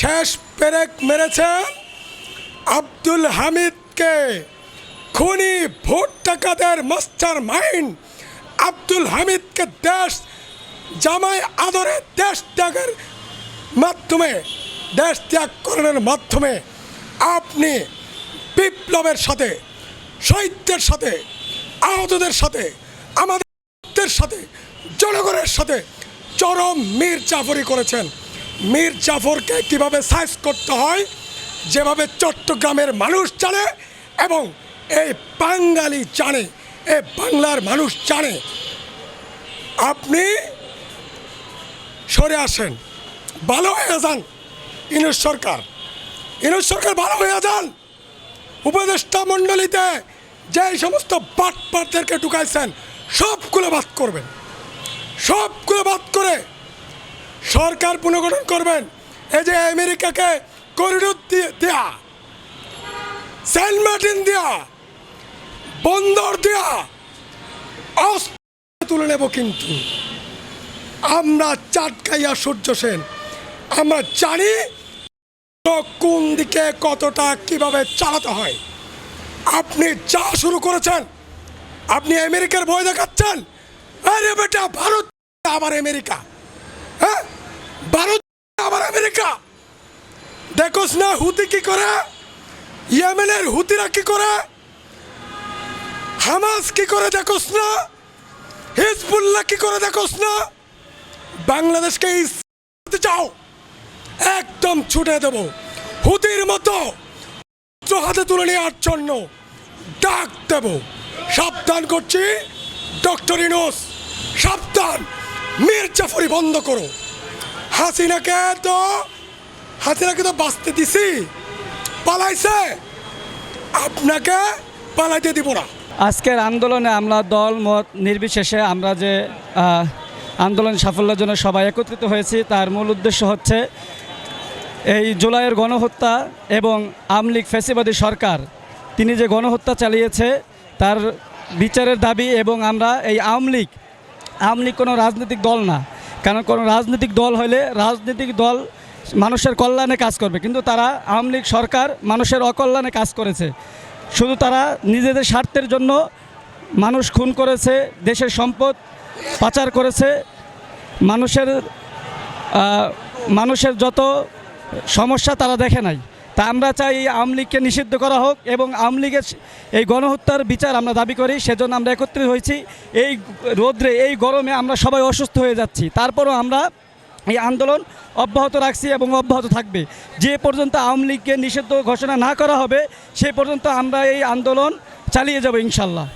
শেষ পেরেক মেরেছেন আব্দুল হামিদকে খুনি ভোট টাকাদের মাস্টার মাইন্ড আব্দুল হামিদকে দেশ, জামাই আদরে দেশ ত্যাগের মাধ্যমে, দেশ ত্যাগ করানোর মাধ্যমে আপনি বিপ্লবের সাথে শহীদদের সাথে, আহতদের সাথে, আমাদের সাথে, জনগণের সাথে চরম মীর জাফরি করেছেন। মীর জাফরকে কীভাবে সাইজ করতে হয়, যেভাবে চট্টগ্রামের মানুষ জানে এবং এই বাঙালি জানে, এই বাংলার মানুষ জানে। আপনি সরে আসেন, ভালো হয়ে যান, ইনুস সরকার। ইনুস সরকার ভালো হয়ে যান। উপদেষ্টা মণ্ডলীতে যে সমস্ত পাটপাটদেরকে ঢুকাইছেন, সবগুলো বাদ করবেন। সবগুলো বাদ করে সরকার পুনর্গঠন করবেন। এই যে আমেরিকাকে করিডোর দেয়া, সেন্ট মার্টিন দেয়া, বন্দর দেয়া, অস্ত্র তুলে নেব কিন্তু। আমরা চাটকাইয়া সূর্য সেন, আমরা জানি কোন দিকে কতটা কীভাবে চালাতে হয়। আপনি যা শুরু করেছেন, আপনি আমেরিকার ভয় দেখাচ্ছেন। আরে বেটা, ভারত আবার আমেরিকা হ্যাঁ ভারত আবার আমেরিকা দেখোস না হুতি কি করে? ইয়েমেনের হুতিরা কি করে? হামাস কি করে দেখোস না হিজবুল্লাহ কি করে দেখোস না বাংলাদেশকে চাও? একদম ছুটে দেব। হুতির মতো হাতে তুলে নেওয়ার জন্য ডাক দেব। সাবধান করছি। ডক্টর ইনোস সাবধান। মীর জাফরি বন্ধ করো। হাসিনাকে তো হাসিনাকে তো বাঁচতে দিছি। পালাইছে। আপনাকে পালাইতে দিব না। আজকের আন্দোলনে আমরা দল, মত নির্বিশেষে আমরা যে আন্দোলন সাফল্যের জন্য সবাই একত্রিত হয়েছি, তার মূল উদ্দেশ্য হচ্ছে এই জুলাইয়ের গণহত্যা এবং আমলিগ ফেসিবাদী সরকার। তিনি যে গণহত্যা চালিয়েছে, তার বিচারের দাবি এবং আমরা এই আওয়ামী লীগ আওয়ামী লীগ কোনো রাজনৈতিক দল না। কারণ কোনো রাজনৈতিক দল হলে রাজনৈতিক দল মানুষের কল্যাণে কাজ করবে। কিন্তু তারা আওয়ামী লীগ সরকার মানুষের অকল্যাণে কাজ করেছে। শুধু তারা নিজেদের স্বার্থের জন্য মানুষ খুন করেছে, দেশের সম্পদ পাচার করেছে, মানুষের মানুষের যত সমস্যা তারা দেখে নাই। তা আমরা চাই এই আওয়ামী লীগকে নিষিদ্ধ করা হোক এবং আওয়ামী লীগের এই গণহত্যার বিচার আমরা দাবি করি, সেজন্য আমরা একত্রিত হয়েছি। এই রোদ্রে, এই গরমে আমরা সবাই অসুস্থ হয়ে যাচ্ছি। তারপরও আমরা এই আন্দোলন অব্যাহত রাখছি এবং অব্যাহত থাকবে। যে পর্যন্ত আওয়ামী লীগকে নিষিদ্ধ ঘোষণা না করা হবে সেই পর্যন্ত আমরা এই আন্দোলন চালিয়ে যাব ইনশাল্লাহ।